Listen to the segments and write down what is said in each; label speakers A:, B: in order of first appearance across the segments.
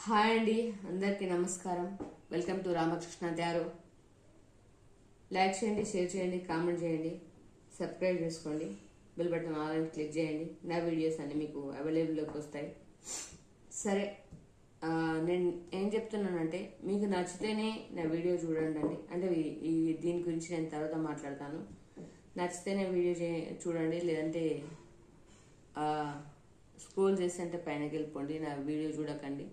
A: Hi అండి అందరికీ నమస్కారం. Welcome to Ramakrishna tarot like చేయండి షేర్ చేయండి కామెంట్ చేయండి సబ్స్క్రైబ్ చేసుకోండి బెల్ బటన్ ఆల్రెడీ క్లిక్ చేయండి. నా వీడియోస్ అన్ని మీకు అవైలబుల్లోకి వస్తాయి. సరే నేను ఏం చెప్తున్నానంటే మీకు నచ్చితేనే నా వీడియో చూడండి అండి. అంటే ఈ- దీని గురించి నేను తర్వాత మాట్లాడతాను. నచ్చితేనే వీడియో చే- చూడండి లేదంటే స్క్రోల్ చేసి అంటే పైనకి వెళ్ళిపోండి నా వీడియో చూడకండి.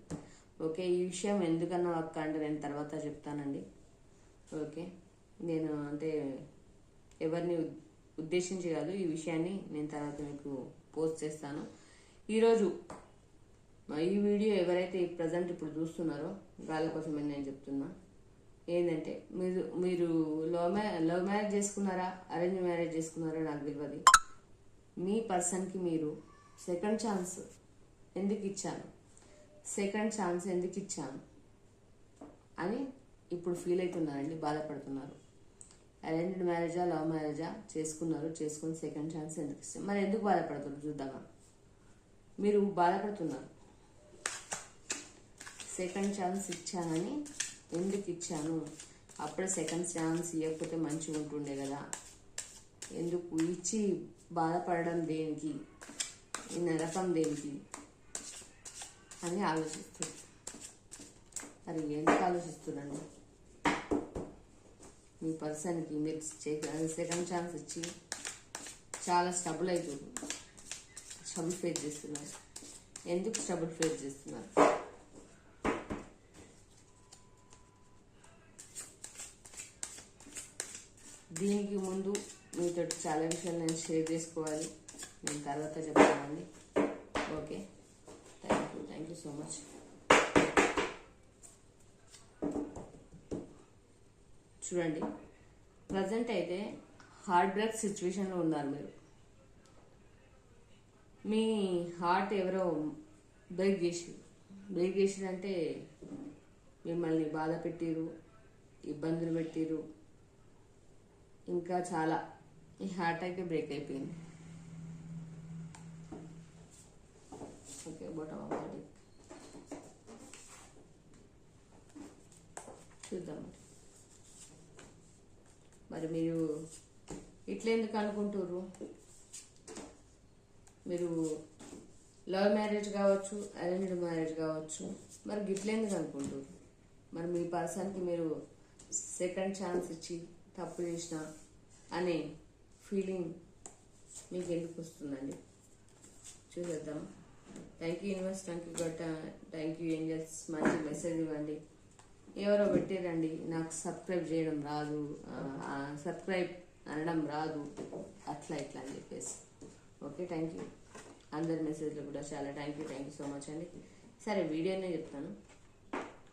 A: ఓకే ఈ విషయం ఎందుకన్నా అక్క అంటే నేను తర్వాత చెప్తానండి. ఓకే నేను అంటే ఎవరిని ఉద్- ఉద్దేశించి కాదు ఈ విషయాన్ని నేను తర్వాత మీకు పోస్ట్ చేస్తాను. ఈరోజు ఈ వీడియో ఎవరైతే ప్రజెంట్ ఇప్పుడు చూస్తున్నారో వాళ్ళ కోసమే నేను చెప్తున్నా. ఏంటంటే మీరు మీరు లవ్ మ్యా లవ్ మ్యారేజ్ చేసుకున్నారా అరేంజ్ మ్యారేజ్ చేసుకున్నారా నాకు తెలియదు మీ పర్సన్కి మీరు సెకండ్ ఛాన్స్ ఎందుకు ఇచ్చాను? సెకండ్ ఛాన్స్ ఎందుకు ఇచ్చాను? అని ఇప్పుడు ఫీల్ అవుతున్నారండి బాధపడుతున్నారు. అరేంజ్డ్ మ్యారేజా లవ్ మ్యారేజా చేసుకున్నారు చేసుకుని సెకండ్ ఛాన్స్ ఎందుకు ఇచ్చాను మరి ఎందుకు బాధపడుతున్నారు? చూద్దామా మీరు బాధపడుతున్నారు. సెకండ్ ఛాన్స్ ఇచ్చానని ఎందుకు ఇచ్చాను? అప్పుడే సెకండ్ ఛాన్స్ ఇవ్వకపోతే మంచిగా ఉంటుండే కదా. ఎందుకు? ఇచ్చి బాధపడడం దేనికి? ఈ నరకం దేనికి? అని ఆలోచిస్తుంది. మరి ఎందుకు ఆలోచిస్తున్నాను మీ పర్సన్కి మీరు సెకండ్ ఛాన్స్ ఇచ్చి చాలా స్ట్రబుల్ అవుతుంది స్ట్రబుల్ ఫేస్ చేస్తున్నారు. ఎందుకు స్ట్రబుల్ ఫేస్ చేస్తున్నారు? దీనికి ముందు మీతో చాలా విషయాలు నేను షేర్ చేసుకోవాలి. నేను తర్వాత చెప్తానండి. Okay? Thank you so much చూడండి. ప్రజెంట్ అయితే హార్ట్ బ్రేక్ సిచ్యువేషన్లో ఉన్నారు మీరు. మీ హార్ట్ ఎవరో బ్రేక్ చేసి బ్రేక్ చేసిందంటే మిమ్మల్ని బాధ పెట్టిరు ఇబ్బందులు పెట్టిరు ఇంకా చాలా. ఈ హార్ట్ అయితే బ్రేక్ అయిపోయింది. ఓకే బొటం చూద్దాం. మరి. మరి మీరు ఇట్లా ఎందుకు అనుకుంటారు మీరు లవ్ మ్యారేజ్ కావచ్చు అరేంజ్డ్ మ్యారేజ్ కావచ్చు మరి గిట్ల ఎందుకు అనుకుంటారు మరి మీ పర్సన్కి మీరు సెకండ్ ఛాన్స్ ఇచ్చి తప్పు చేసిన అనే ఫీలింగ్ మీకు ఎందుకు వస్తుందండి? చూసేద్దాం. Thank you universe thank you గట్ట థ్యాంక్ యూ ఏంజల్స్ మంచి మెసేజ్ ఇవ్వండి. ఎవరో పెట్టారండి నాకు సబ్స్క్రైబ్ చేయడం రాదు సబ్స్క్రైబ్ అనడం రాదు అట్లా ఇట్లా అని చెప్పేసి. ఓకే థ్యాంక్ యూ అందరి మెసేజ్లు కూడా చాలా thank you thank you so much అండి. సరే వీడియోనే చెప్తాను.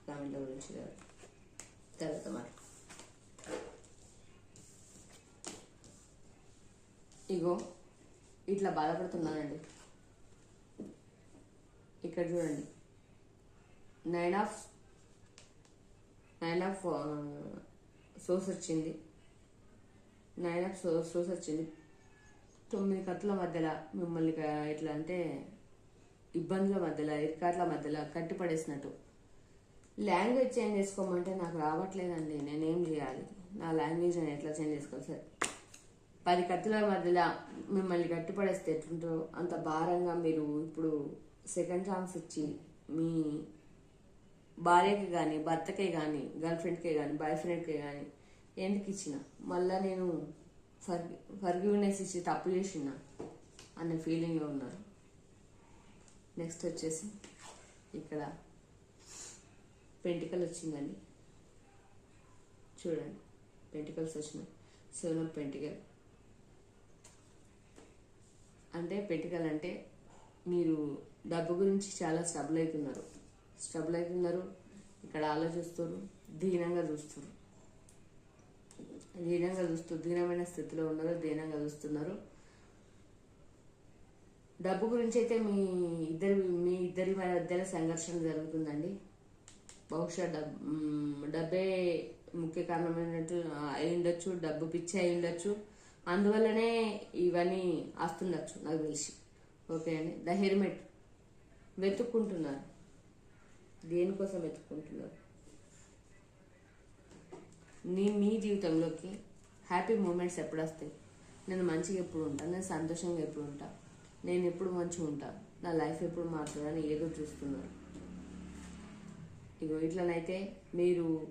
A: కామెంట్ల గురించి తర్వాత మాట ఇగో ఇట్లా బాధపడుతున్నానండి. ఇక్కడ చూడండి. Nine of nine of swords వచ్చింది. నైన్ ఆఫ్ సోర్స్ వచ్చింది. తొమ్మిది కత్తుల మధ్యలో మిమ్మల్ని ఎట్లా అంటే ఇబ్బందుల మధ్యలో ఇరికాట్ల మధ్యలో కట్టిపడేసినట్టు. లాంగ్వేజ్ చేంజ్ చేసుకోమంటే నాకు రావట్లేదండి నేనేం చేయాలి? నా లాంగ్వేజ్ నేను ఎట్లా చేంజ్ చేసుకోవాలి? సార్. పది కత్తుల మధ్యలో మిమ్మల్ని గట్టిపడేస్తే ఎట్లుంటారో అంత భారంగా మీరు ఇప్పుడు సెకండ్ ఛాన్స్ ఇచ్చి మీ భార్యకి కానీ భర్తకే కానీ గర్ల్ ఫ్రెండ్కే కానీ బాయ్ ఫ్రెండ్కే కానీ ఎందుకు ఇచ్చిన? మళ్ళా నేను ఫర్ ఫర్గ్యూనెస్ ఇచ్చి తప్పు చేసిన అనే ఫీలింగ్లో ఉన్నారు నెక్స్ట్ వచ్చేసి ఇక్కడ పెంటికల్ వచ్చిందండి. చూడండి పెంటికల్స్ వచ్చినాయి. Seven of pentacle. అంటే పెంటికల్ అంటే మీరు డబ్బు గురించి చాలా స్ట్రగుల్ అవుతున్నారు. స్ట్రబుల్ అవుతున్నారు ఇక్కడ ఆలోచిస్తారు దీనంగా చూస్తారు దీనంగా చూస్తూ దీనమైన స్థితిలో ఉన్నారు దీనంగా చూస్తున్నారు. డబ్బు గురించి అయితే మీ ఇద్దరి మీ ఇద్దరి మధ్యలో సంఘర్షణ జరుగుతుందండి. బహుశా డబ్ డబ్బే ముఖ్య కారణమైనట్టు అయి ఉండొచ్చు డబ్బు పిచ్చి అయి ఉండొచ్చు. అందువల్లనే ఇవన్నీ వస్తుండొచ్చు నాకు తెలిసి. ఓకే అండి. ద హెల్మెట్ వెతుక్కుంటున్నారు. దేనికోసం వెతుక్కుంటున్నారు? నీ మీ జీవితంలోకి హ్యాపీ మూమెంట్స్ ఎప్పుడు వస్తాయి నేను మంచిగా ఎప్పుడు ఉంటా? నేను సంతోషంగా ఎప్పుడు ఉంటా? నేను ఎప్పుడు మంచిగా ఉంటా? నా లైఫ్ ఎప్పుడు మారుతుందని ఏదో చూస్తున్నారు. ఇగో ఇట్లనైతే మీరు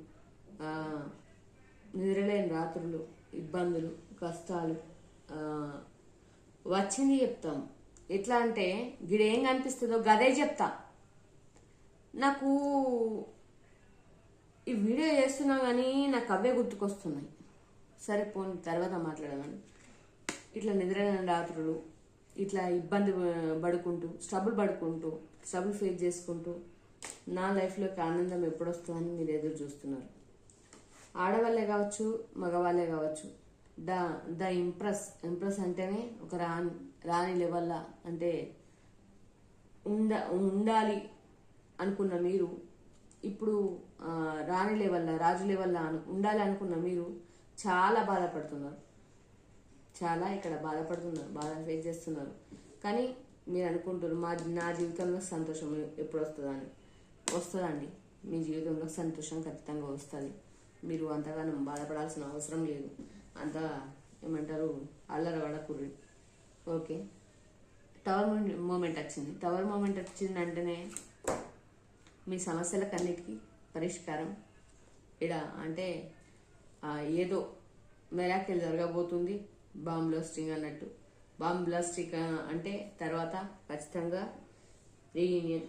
A: నిద్రలేని రాత్రులు ఇబ్బందులు కష్టాలు వచ్చింది చెప్తాం. ఎట్లా అంటే గిడేం కనిపిస్తుందో గదే చెప్తా. నాకు ఈ వీడియో చేస్తున్నా కానీ నాకు అవే గుర్తుకొస్తున్నాయి. సరే పోని తర్వాత మాట్లాడమని ఇట్లా నిద్రైన రాత్రులు ఇట్లా ఇబ్బంది పడుకుంటూ స్ట్రబుల్ పడుకుంటూ స్ట్రబుల్ ఫేస్ చేసుకుంటూ నా లైఫ్లోకి ఆనందం ఎప్పుడొస్తుందని మీరు ఎదురు చూస్తున్నారు. ఆడవాళ్ళే కావచ్చు మగవాళ్ళే కావచ్చు ద ద ఇంప్రెస్ ఇంప్రెస్ అంటేనే ఒక రాణి రాణి లెవెల్లా అంటే ఉండ ఉండాలి అనుకున్న మీరు ఇప్పుడు రాణి లెవెల్లా రాజు లెవెల్లా అను ఉండాలి అనుకున్న మీరు చాలా బాధపడుతున్నారు. చాలా ఇక్కడ బాధపడుతున్నారు బాధ ఫేస్ చేస్తున్నారు. కానీ మీరు అనుకుంటారు మా నా జీవితంలో సంతోషం ఎప్పుడు వస్తుందని వస్తుందండి. మీ జీవితంలో సంతోషం ఖచ్చితంగా వస్తుంది. మీరు అంతగానం బాధపడాల్సిన అవసరం లేదు. అంత ఏమంటారు అల్లరవడకుర్రి ఓకే? టవర్ మూమెంట్ వచ్చింది. టవర్ మూమెంట్ వచ్చిందంటేనే మీ సమస్యలకన్నిటికీ పరిష్కారం. ఇడ అంటే ఏదో మెరాకిల్ జరగబోతుంది. బాంబ్ బ్లాస్టింగ్ అన్నట్టు. బాంబ్ బ్లాస్టింగ్ అంటే తర్వాత ఖచ్చితంగా రీయూనియన్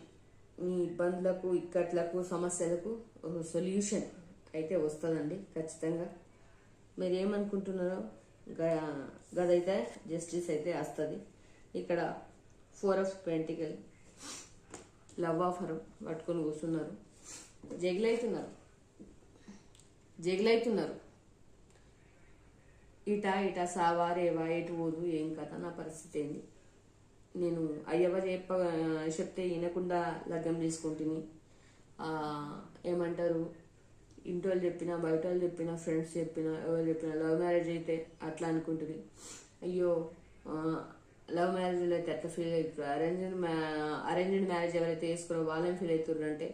A: మీ ఇబ్బందులకు ఇక్కట్లకు సమస్యలకు సొల్యూషన్ అయితే వస్తుందండి ఖచ్చితంగా. మీరు ఏమనుకుంటున్నారో గ- గదైతే జస్టిస్ అయితే వస్తుంది. ఇక్కడ four of pentacle love offer పట్టుకొని కూర్చున్నారు. జగిలైతున్నారు. జగిలైతున్నారు. ఇటా ఇటా సావా రేవా ఎటు పోదు ఏం కథ నా పరిస్థితి ఏంది? నేను అయ్యవ చెప్ప చెప్తే వినకుండా లగ్గం చేసుకుంటుని ఏమంటారు? ఇంటి వాళ్ళు చెప్పినా బయట వాళ్ళు చెప్పినా ఫ్రెండ్స్ చెప్పినా ఎవరు చెప్పినా లవ్ మ్యారేజ్ అయితే అట్లా అనుకుంటుంది. అయ్యో లవ్ మ్యారేజ్లో అయితే ఎట్లా ఫీల్ అవుతారు అరేంజ్డ్ అరేంజ్డ్ మ్యారేజ్ ఎవరైతే వేసుకున్నారో వాళ్ళని ఫీల్ అవుతారు అంటే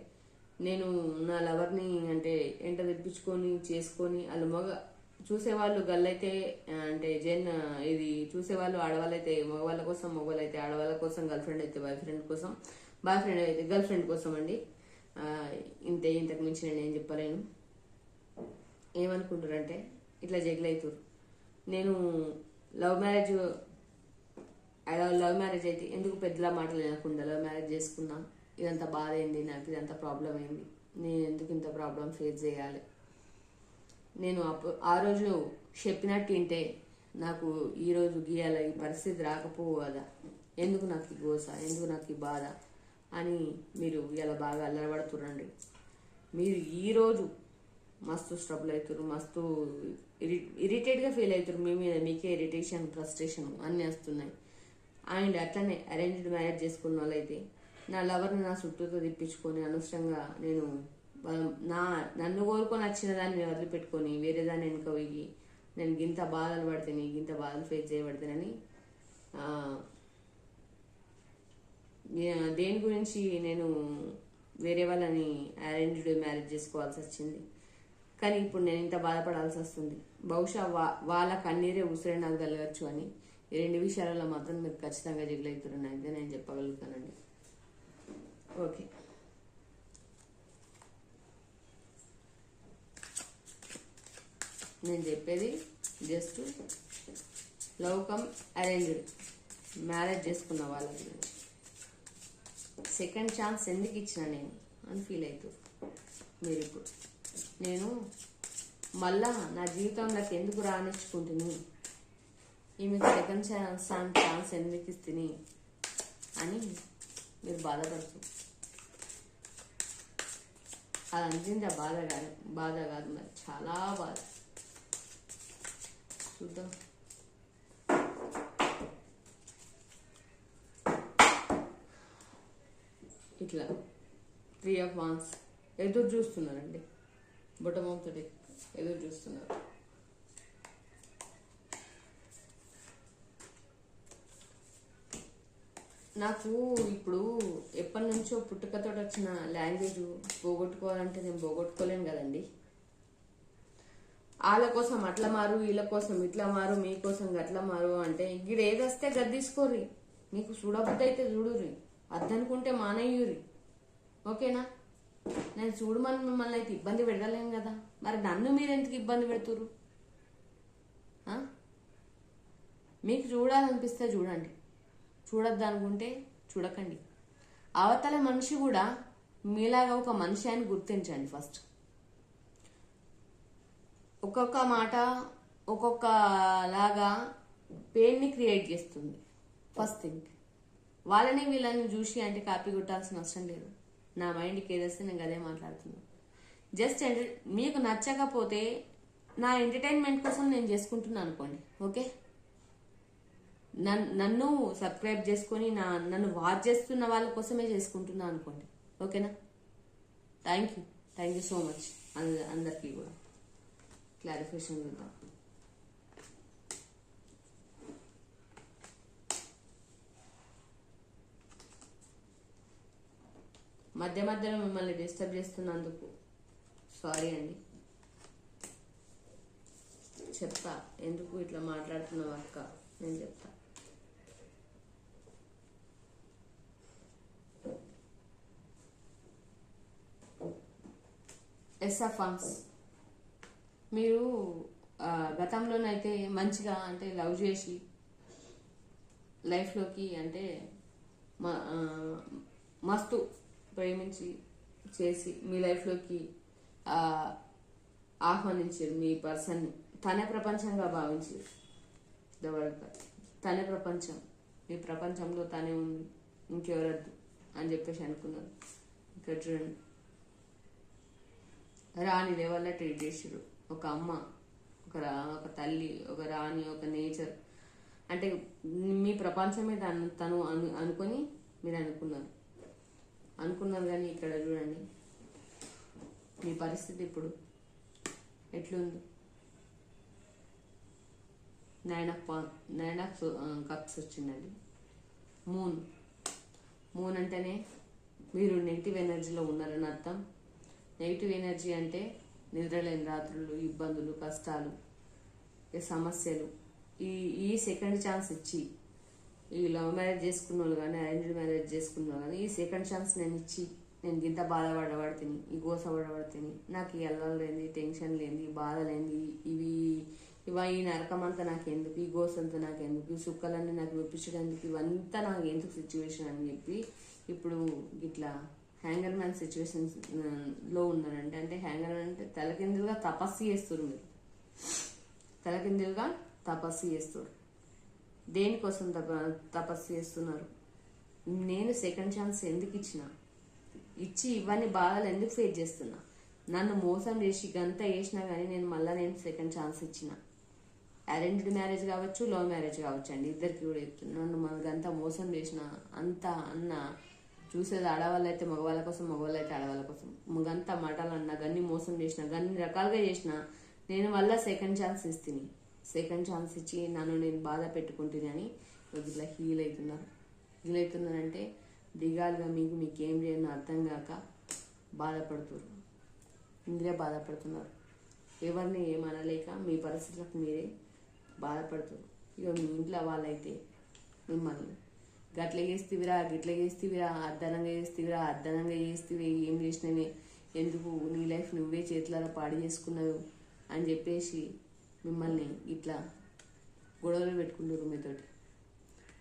A: నేను నా లవర్ని అంటే ఎంట తెప్పించుకొని చేసుకొని వాళ్ళు మగ చూసేవాళ్ళు గల్లైతే అంటే జెన్ ఇది చూసేవాళ్ళు ఆడవాళ్ళైతే మగవాళ్ళ కోసం మగవాళ్ళు అయితే ఆడవాళ్ళ కోసం గర్ల్ ఫ్రెండ్ అయితే బాయ్ ఫ్రెండ్ కోసం బాయ్ ఫ్రెండ్ అయితే గర్ల్ ఫ్రెండ్ కోసం అండి. ఇంత ఇంతే ఇంతకు మించి నేను ఏం చెప్పలేను. ఏమనుకుంటారంటే ఇట్లా జగిలవుతారు నేను లవ్ మ్యారేజ్ లవ్ మ్యారేజ్ అయితే ఎందుకు పెద్దల మాటలు వినకుండా లవ్ మ్యారేజ్ చేసుకున్నా ఇదంతా బాధ ఏంది? నాకు ఇదంతా ప్రాబ్లం ఏంది? నేను ఎందుకు ఇంత ప్రాబ్లం ఫేస్ చేయాలి? నేను అప్పుడు ఆ రోజు చెప్పినట్టు వింటే నాకు ఈరోజు గీయాల ఈ పరిస్థితి రాకపోవు కదా ఎందుకు నాకు ఈ గోస? ఎందుకు నాకు ఈ బాధ? అని మీరు ఇలా బాగా అల్లరపడుతురండి మీరు ఈరోజు మస్తు స్ట్రబుల్ అవుతారు మస్తు ఇరి ఇరిటేట్గా ఫీల్ అవుతారు మీ మీద మీకే ఇరిటేషన్ ఫ్రస్ట్రేషన్ అన్నీ వస్తున్నాయి. అండ్ అట్లనే అరేంజ్డ్ మ్యారేజ్ చేసుకున్న వాళ్ళైతే నా లవర్ని నా చుట్టూతో తిప్పించుకొని అనవసరంగా నేను నా నన్ను కోరుకొని వచ్చిన దాన్ని వదిలిపెట్టుకొని వేరే దాన్ని వెనుక పోయి నేను ఇంత బాధలు పడితేని ఇంత బాధలు ఫేస్ చేయబడితేనని దేని గురించి నేను వేరే వాళ్ళని అరేంజ్డ్ మ్యారేజ్ చేసుకోవాల్సి వచ్చింది. కానీ ఇప్పుడు నేను ఇంత బాధపడాల్సి వస్తుంది. బహుశా వా వాళ్ళ కన్నీరే ఉసిరే నాకు కలగచ్చు అని ఈ రెండు విషయాలలో మాత్రం మీరు ఖచ్చితంగా జిగులవుతారని అయితే నేను చెప్పగలుగుతానండి. ఓకే. నేను చెప్పేది just love cum arranged marriage చేసుకున్న వాళ్ళకి సెకండ్ ఛాన్స్ ఎందుకు ఇచ్చిన నేను అని ఫీల్ అవుతారు మీరు ఇప్పుడు నేను మళ్ళా నా జీవితంలోకి ఎందుకు రాణించుకుంటున్నాను ఈమె సెకండ్ ఛాన్స్ ఛాన్స్ ఎందుకు ఇస్తుంది అని మీరు బాధపడుతుంది అది అందిందా బాధ కాదు బాధ కాదు మరి చాలా బాధ. చూద్దాం. ఇట్లా త్రీ ఆఫ్ వాన్స్ ఎదురు చూస్తున్నారండి. బుట్టమవుతుంది ఎదురు చూస్తున్నారు. నాకు ఇప్పుడు ఎప్పటి నుంచో పుట్టుకతో వచ్చిన లాంగ్వేజ్ పోగొట్టుకోవాలంటే నేను పోగొట్టుకోలేను కదండి. వాళ్ళ కోసం అట్లా మారు వీళ్ళ కోసం ఇట్లా మారు మీకోసం గట్లా మారు అంటే ఇక్కడ ఏది వస్తే గది మీకు చూడబుద్ధి అయితే చూడుర్రి. అద్దనుకుంటే మానేయుర్రి. ఓకేనా? నేను చూడమని మిమ్మల్ని అయితే ఇబ్బంది పెడతలేను కదా. మరి నన్ను మీరు ఎందుకు ఇబ్బంది పెడుతురు మీకు చూడాలనిపిస్తే చూడండి. చూడొద్దు అనుకుంటే చూడకండి. అవతల మనిషి కూడా మీలాగా ఒక మనిషి అని గుర్తించండి ఫస్ట్. ఒక్కొక్క మాట ఒక్కొక్క లాగా పెయిన్ని క్రియేట్ చేస్తుంది. First thing. వాళ్ళని వీళ్ళని చూసి అంటే కాపీ కొట్టాల్సిన అవసరం లేదు. నా మైండ్కి ఏదొస్తే నేను అదే మాట్లాడుతున్నాను జస్ట్ మీకు నచ్చకపోతే నా ఎంటర్టైన్మెంట్ కోసం నేను చేసుకుంటున్నాను అనుకోండి. ఓకే? నన్ను సబ్స్క్రైబ్ చేసుకొని నా నన్ను వాచ్ చేస్తున్న వాళ్ళ కోసమే చేసుకుంటున్నా అనుకోండి. ఓకేనా? Thank you thank you so much అందరికీ కూడా. క్లారిఫికేషన్ చూద్దాం మధ్య మధ్యలో మిమ్మల్ని డిస్టర్బ్ చేస్తున్నందుకు సారీ అండి. చెప్తా. ఎందుకు ఇట్లా మాట్లాడుతున్నావు అక్క? నేను చెప్తా. ఎస్ఆర్ ఫార్మ్స్ మీరు గతంలోనైతే మంచిగా అంటే లవ్ చేసి లైఫ్లోకి అంటే మస్తు ప్రేమించి చేసి మీ లైఫ్లోకి ఆహ్వానించారు మీ పర్సన్. తనే ప్రపంచంగా భావించారు. ద వరల్డ్ తనే ప్రపంచం. మీ ప్రపంచంలో తనే ఉంది. ఇంకెవరద్దు అని చెప్పేసి అనుకున్నారు. ఇక్కడ చూడండి. రాణి లెవెల్లో ట్రీట్ చేసారు ఒక అమ్మ ఒక రా ఒక తల్లి ఒక రాణి ఒక నేచర్. అంటే మీ ప్రపంచమే తను తను అను అనుకొని మీరు అనుకున్నారు. అనుకున్నారు కానీ ఇక్కడ చూడండి. మీ పరిస్థితి ఇప్పుడు ఎట్లుంది? Nine of nine of cups వచ్చిందండి. మూన్. మూన్ అంటేనే మీరు నెగిటివ్ ఎనర్జీలో ఉన్నారని అర్థం. నెగిటివ్ ఎనర్జీ అంటే నిద్రలేని రాత్రులు ఇబ్బందులు కష్టాలు సమస్యలు. ఈ ఈ సెకండ్ ఛాన్స్ ఇచ్చి ఈ లవ్ మ్యారేజ్ చేసుకున్న వాళ్ళు కానీ అరేంజ్డ్ మ్యారేజ్ చేసుకున్న వాళ్ళు కానీ ఈ సెకండ్ ఛాన్స్ నేను ఇచ్చి నేను ఇంత బాధపడబడుతుంది ఈ గోస పడబడుతుంది నాకు ఈ అల్లలు లేని టెన్షన్ లేని బాధ లేని ఇవి ఇవ ఈ నరకం అంతా నాకు ఎందుకు ఈ గోస అంతా నాకు ఎందుకు ఈ సుక్కలన్నీ నాకు విప్పించడానికి ఇవంతా నాకు ఎందుకు సిచ్యువేషన్ అని చెప్పి ఇప్పుడు ఇట్లా హ్యాంగర్ మ్యాన్ సిచ్యువేషన్లో ఉన్నారంటే అంటే హ్యాంగర్ మ్యాన్ అంటే తలకిందులుగా తపస్సు చేస్తారు మీరు. తలకిందులుగా తపస్సు చేస్తారు. దేనికోసం తప తపస్సు చేస్తున్నారు? నేను సెకండ్ ఛాన్స్ ఎందుకు ఇచ్చిన? ఇచ్చి ఇవన్నీ బాధలు ఎందుకు ఫేస్ చేస్తున్నా? నన్ను మోసం చేసి గంత వేసినా కానీ నేను మళ్ళీ నేను సెకండ్ ఛాన్స్ ఇచ్చిన. అరేంజ్డ్ మ్యారేజ్ కావచ్చు లవ్ మ్యారేజ్ కావచ్చు అండి. ఇద్దరికి కూడా చెప్తున్నా. నన్ను మనకంతా మోసం చేసిన అంత అన్న చూసేది ఆడవాళ్ళు అయితే మగవాళ్ళ కోసం మగవాళ్ళు అయితే ఆడవాళ్ళ కోసం. మగంతా మాటలు అన్నా గన్ని మోసం చేసిన గన్ని రకాలుగా చేసిన నేను వల్ల సెకండ్ ఛాన్స్ ఇస్తుంది సెకండ్ ఛాన్స్ ఇచ్చి నన్ను నేను బాధ పెట్టుకుంటుంది అని ఇట్లా హీల్ అవుతున్నారు హీల్ అవుతున్నారంటే దిగాలుగా మీకు మీకు ఏం చేయను అర్థం కాక బాధపడుతున్నారు. మీరే బాధపడుతున్నారు. ఎవరిని ఏమనలేక మీ పరిస్థితులకు మీరే బాధపడుతున్నారు. ఇక మీ ఇంట్లో వాళ్ళైతే మిమ్మల్ని గట్ల చేస్తేవిరా గిట్ల చేస్తేవిరా అర్ధనంగా చేస్తేవిరా అర్ధనంగా చేస్తేవి ఏం చేసినవి ఎందుకు నీ లైఫ్ నువ్వే చేతులలో పాడు చేసుకున్నావు అని చెప్పేసి మిమ్మల్ని ఇట్లా గొడవలు పెట్టుకుంటారు మీతోటి.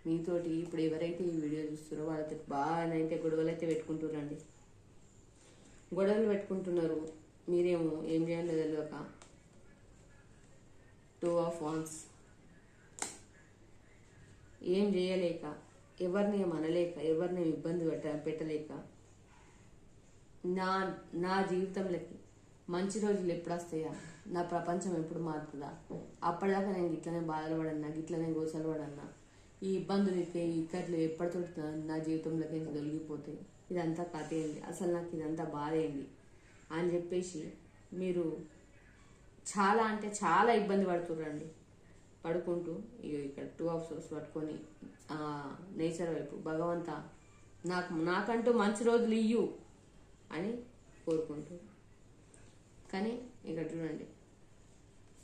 A: మీతోటి ఇప్పుడు ఎవరైతే ఈ వీడియో చూస్తారో వాళ్ళతో బాగానైతే గొడవలు అయితే పెట్టుకుంటున్నారండి గొడవలు పెట్టుకుంటున్నారు. మీరేమో ఏం చేయాలో తెలియక టూ ఆఫ్ వాన్స్ ఏం చేయలేక. ఎవరిని అనలేక ఎవరిని ఇబ్బంది పెట్ట పెట్టలేక నా నా జీవితంలోకి మంచి రోజులు ఎప్పుడు వస్తాయా? నా ప్రపంచం ఎప్పుడు మారుతుందా? అప్పటిదాకా నేను ఇట్లనే బాధలు పడన్నా ఇట్లనే గోసలు పడన్నా ఈ ఇబ్బందులు ఇట్టే ఈ ఇక్కట్లు ఎప్పటితో నా జీవితంలోకి తొలగిపోతాయి. ఇదంతా కథ ఏంది అసలు నాకు ఇదంతా బాధ ఏంది అని చెప్పేసి మీరు చాలా అంటే చాలా ఇబ్బంది పడుతుర్రండి. పడుకుంటూ ఇక ఇక్కడ టూ ఆఫ్ సోర్స్ పట్టుకొని ఆ నేచర్ వైపు భగవంత నాకు నాకంటూ మంచి రోజులు ఇయ్యు అని కోరుకుంటూ. కానీ ఇక్కడ చూడండి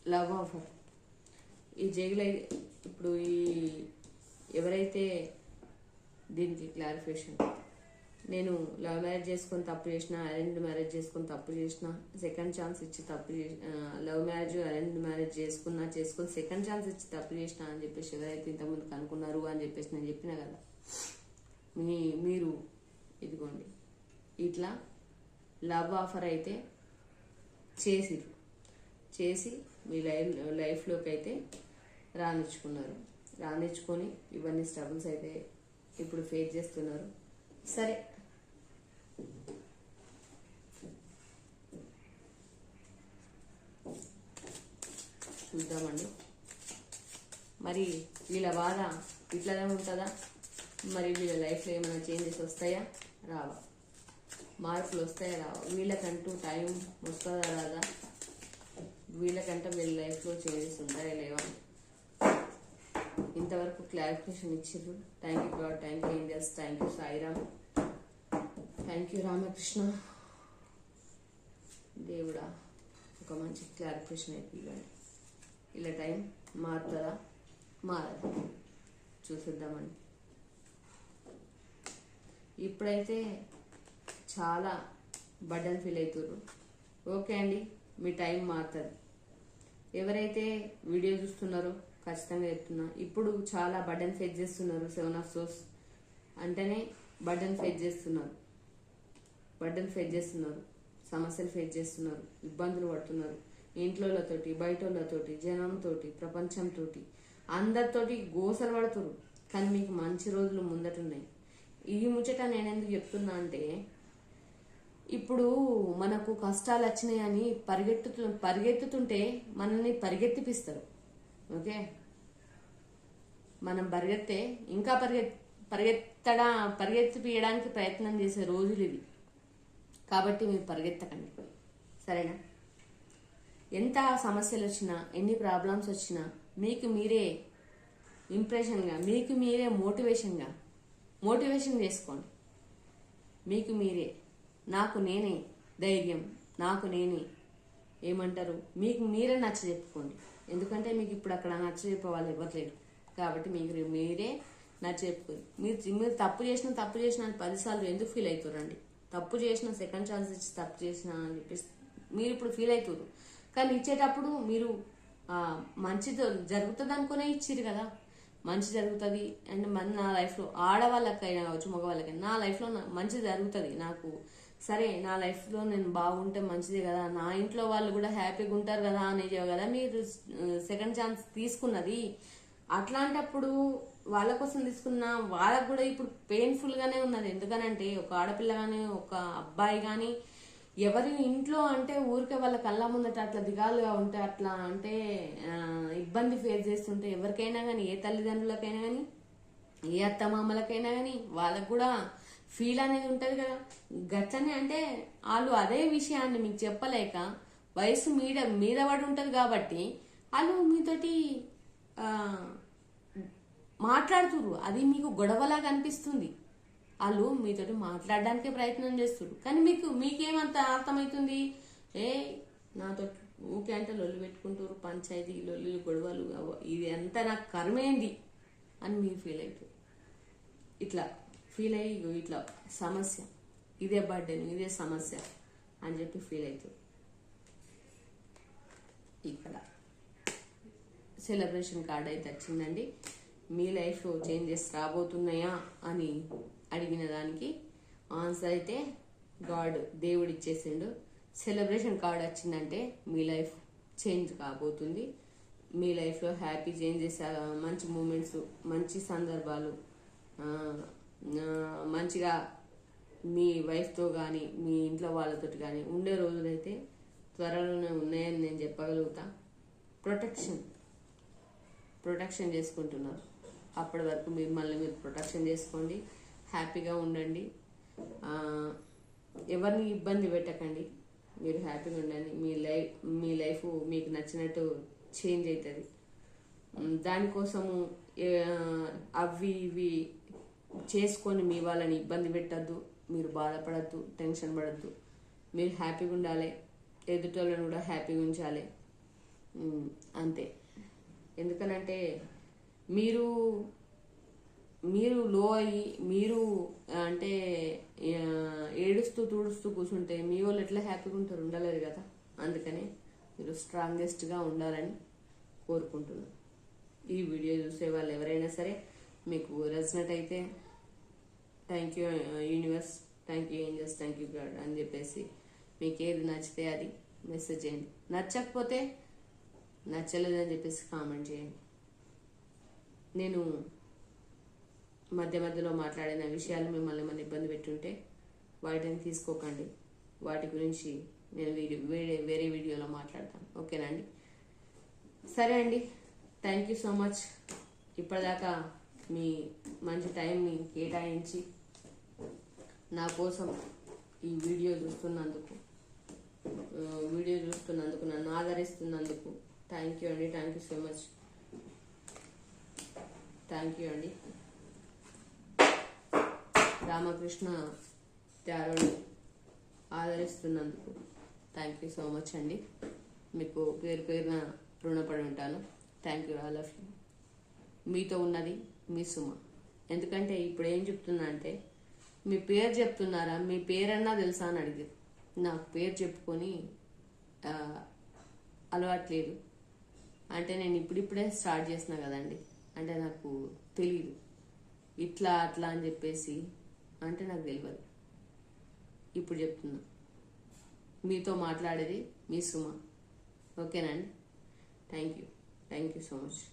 A: లవ్ ఆఫర్ ఈ జైలు ఇప్పుడు ఈ ఎవరైతే దీనికి క్లారిఫికేషన్ నేను లవ్ మ్యారేజ్ చేసుకొని తప్పు చేసిన అరేంజ్ మ్యారేజ్ చేసుకొని తప్పు చేసిన సెకండ్ ఛాన్స్ ఇచ్చి తప్పు చేసి లవ్ మ్యారేజ్ అరేంజ్ మ్యారేజ్ చేసుకున్నా చేసుకొని సెకండ్ ఛాన్స్ ఇచ్చి తప్పు చేసిన అని చెప్పేసి ఎవరైతే ఇంతకుముందు కనుక్కున్నారు అని చెప్పేసి నేను చెప్పిన కదా. మీ మీరు ఇదిగోండి. ఇట్లా లవ్ ఆఫర్ అయితే చేసిరు చేసి మీ లైఫ్ లైఫ్లోకి అయితే రానిచ్చుకున్నారు రానిచ్చుకొని ఇవన్నీ స్ట్రగుల్స్ అయితే ఇప్పుడు ఫేస్ చేస్తున్నారు. సరే. చూద్దామండి. మరి వీళ్ళ బాధ ఇట్లానే ఉంటుందా? మరి వీళ్ళ లైఫ్లో ఏమైనా చేంజెస్ వస్తాయా? రావా. మార్పులు వస్తాయా? రావా. వీళ్ళకంటూ టైం వస్తుందా? రాదా? వీళ్ళకంటే వీళ్ళ లైఫ్లో చేంజెస్ ఉంటాయా? లేవా? ఇంతవరకు క్లారిఫికేషన్ ఇచ్చిర్రు thank you god thank you Indus thank you Sairam. Thank you Ramakrishna దేవుడా ఒక మంచి క్లారిఫికేషన్ అయితే ఇవ్వండి. ఇలా టైం మారుతుందా? మారదు. చూసేద్దామని ఇప్పుడైతే చాలా బడ్డన్ ఫీల్ అవుతున్నారు ఓకే అండి మీ టైం మారుతుంది. ఎవరైతే వీడియో చూస్తున్నారో ఖచ్చితంగా చెప్తున్నా. ఇప్పుడు చాలా బడ్డన్ ఫేస్ చేస్తున్నారు సెవెన్ ఆఫ్ సోర్స్. అంటేనే బడ్డన్ ఫేస్ చేస్తున్నారు. బడ్డన్ ఫేస్ చేస్తున్నారు సమస్యలు ఫేస్ చేస్తున్నారు ఇబ్బందులు పడుతున్నారు. ఇంట్లోళ్ళతోటి బయటోళ్ళతోటి జనంతోటి ప్రపంచంతోటి అందరితోటి గోసలు పడుతున్నారు కానీ మీకు మంచి రోజులు ముందటున్నాయి ఈ ముచ్చట నేను ఎందుకు చెప్తున్నా అంటే ఇప్పుడు మనకు కష్టాలు వచ్చినాయని పరిగెత్తు పరిగెత్తుతుంటే మనల్ని పరిగెత్తిపిస్తారు. ఓకే? మనం పరిగెత్తే ఇంకా పరిగెత్ పరిగెత్తడా పరిగెత్తిపియడానికి ప్రయత్నం చేసే రోజులు ఇవి. కాబట్టి మీరు పరిగెత్తకండి సరేనా? ఎంత సమస్యలు వచ్చినా ఎన్ని ప్రాబ్లమ్స్ వచ్చినా మీకు మీరే ఇంప్రెషన్గా మీకు మీరే మోటివేషన్గా మోటివేషన్ చేసుకోండి. మీకు మీరే. నాకు నేనే ధైర్యం నాకు నేనే. ఏమంటారు? మీకు మీరే నచ్చ చెప్పుకోండి. ఎందుకంటే మీకు ఇప్పుడు అక్కడ నచ్చ చెప్పేవాళ్ళు ఇవ్వట్లేరు కాబట్టి మీకు మీరే నచ్చ చెప్పుకోండి. మీరు మీరు తప్పు చేసిన తప్పు చేసిన పదిసార్లు ఎందుకు ఫీల్ అవుతారండి తప్పు చేసిన సెకండ్ ఛాన్స్ ఇచ్చి తప్పు చేసిన అని చెప్పేసి మీరు ఇప్పుడు ఫీల్ అవుతారు కానీ ఇచ్చేటప్పుడు మీరు ఆ, మంచిది జరుగుతుంది అనుకునే ఇచ్చిరు కదా. మంచి జరుగుతుంది అండ్ మన నా లైఫ్లో ఆడవాళ్ళకైనా కావచ్చు మగవాళ్ళకైనా నా లైఫ్లో మంచి జరుగుతుంది నాకు. సరే నా లైఫ్లో నేను బాగుంటే మంచిదే కదా. నా ఇంట్లో వాళ్ళు కూడా హ్యాపీగా ఉంటారు కదా అనేది కదా మీరు సెకండ్ ఛాన్స్ తీసుకున్నది. అట్లాంటప్పుడు వాళ్ళ కోసం తీసుకున్న వాళ్ళకు కూడా ఇప్పుడు పెయిన్ఫుల్ గానే ఉన్నది. ఎందుకనంటే ఒక ఆడపిల్ల కానీ ఒక అబ్బాయి కానీ ఎవరి ఇంట్లో అంటే ఊరికే వాళ్ళ కళ్ళ ముందట అట్లా దిగాలుగా ఉంటే అట్లా అంటే ఇబ్బంది ఫేస్ చేస్తుంటే ఎవరికైనా కానీ ఏ తల్లిదండ్రులకైనా కానీ ఏ అత్తమామలకైనా కానీ వాళ్ళకు కూడా ఫీల్ అనేది ఉంటుంది కదా. గట్లనే అంటే వాళ్ళు అదే విషయాన్ని మీకు చెప్పలేక వయసు మీద మీద పడి ఉంటుంది కాబట్టి వాళ్ళు మీతోటి ఆ, మాట్లాడుతురు అది మీకు గొడవలాగా అనిపిస్తుంది. వాళ్ళు మీతోటి మాట్లాడడానికే ప్రయత్నం చేస్తుండ్రు కానీ మీకు మీకేమంత అర్థమవుతుంది ఏ నాతో ఊకే అంటే లొల్లు పెట్టుకుంటారు పంచాయతీ లొల్లు గొడవలు ఇది అంతా నాకు కర్మేంది అని మీరు ఫీల్ అవుతారు ఇట్లా ఫీల్ అయ్యి ఇగో ఇట్లా సమస్య ఇదే బర్త్డేను ఇదే సమస్య అని చెప్పి ఫీల్ అవుతారు ఇక్కడ సెలబ్రేషన్ కార్డ్ అయితే వచ్చిందండి. మీ లైఫ్లో చేంజెస్ రాబోతున్నాయా అని అడిగిన దానికి ఆన్సర్ అయితే గాడ్ దేవుడు ఇచ్చేసిండు సెలబ్రేషన్ కార్డ్ వచ్చిందంటే మీ లైఫ్ చేంజ్ కాబోతుంది. మీ లైఫ్లో హ్యాపీ చేంజెస్ మంచి మూమెంట్స్ మంచి సందర్భాలు మంచిగా మీ వైఫ్తో కానీ మీ ఇంట్లో వాళ్ళతో కానీ ఉండే రోజులైతే త్వరలోనే ఉన్నాయని నేను చెప్పగలుగుతా. ప్రొటెక్షన్. ప్రొటెక్షన్ చేసుకుంటున్నారు. అప్పటి వరకు మీరు మళ్ళీ మీరు ప్రొటెక్షన్ చేసుకోండి. హ్యాపీగా ఉండండి. ఎవరిని ఇబ్బంది పెట్టకండి. మీరు హ్యాపీగా ఉండండి. మీ లైఫ్ మీ లైఫ్ మీకు నచ్చినట్టు చేంజ్ అవుతుంది దానికోసము అవి ఇవి చేసుకొని మీ వాళ్ళని ఇబ్బంది పెట్టద్దు. మీరు బాధపడద్దు టెన్షన్ పడద్దు. మీరు హ్యాపీగా ఉండాలి. ఎదుటోళ్ళని కూడా హ్యాపీగా ఉంచాలి. అంతే. ఎందుకనంటే మీరు మీరు లో అయ్యి మీరు అంటే ఏడుస్తూ తుడుస్తూ కూర్చుంటే మీ వాళ్ళు ఎట్లా హ్యాపీగా ఉంటారు? ఉండలేరు కదా? అందుకని మీరు స్ట్రాంగెస్ట్గా ఉండాలని కోరుకుంటున్నాను. ఈ వీడియో చూసే వాళ్ళు ఎవరైనా సరే మీకు రెసినట్ అయితే thank you universe thank you angels thank you god అని చెప్పేసి మీకు ఏది నచ్చితే అది మెసేజ్ చేయండి. నచ్చకపోతే నచ్చలేదని చెప్పేసి కామెంట్ చేయండి. నేను మధ్య మధ్యలో మాట్లాడిన విషయాలు మిమ్మల్ని ఏమైనా ఇబ్బంది పెట్టుంటే వాటిని తీసుకోకండి. వాటి గురించి నేను వీడియో వేరే వేరే వీడియోలో మాట్లాడతాను. ఓకేనా అండి? సరే అండి. థ్యాంక్ యూ సో మచ్ ఇప్పటిదాకా మీ మంచి టైంని కేటాయించి నా కోసం ఈ వీడియో చూస్తున్నందుకు వీడియో చూస్తున్నందుకు నన్ను ఆదరిస్తున్నందుకు థ్యాంక్ యూ అండి. Thank you so much thank you అండి రామకృష్ణ త్యారోని ఆదరిస్తున్నందుకు థ్యాంక్ యూ సో మచ్ అండి మీకు పేరు పేరున రుణపడి ఉంటాను. Thank you all of you మీతో ఉన్నది మీ సుమ. ఎందుకంటే ఇప్పుడు ఏం చెప్తున్నా అంటే మీ పేరు చెప్తున్నారా? మీ పేరన్నా తెలుసా అని అడిగారు. నాకు పేరు చెప్పుకొని అలవాట్లేదు అంటే నేను ఇప్పుడిప్పుడే స్టార్ట్ చేసిన కదండి. అంటే నాకు తెలియదు ఇట్లా అట్లా అని చెప్పేసి అంటే నాకు తెలియదు ఇప్పుడు చెప్తున్నా. మీతో మాట్లాడేది మీ సుమ. ఓకేనండి thank you thank you so much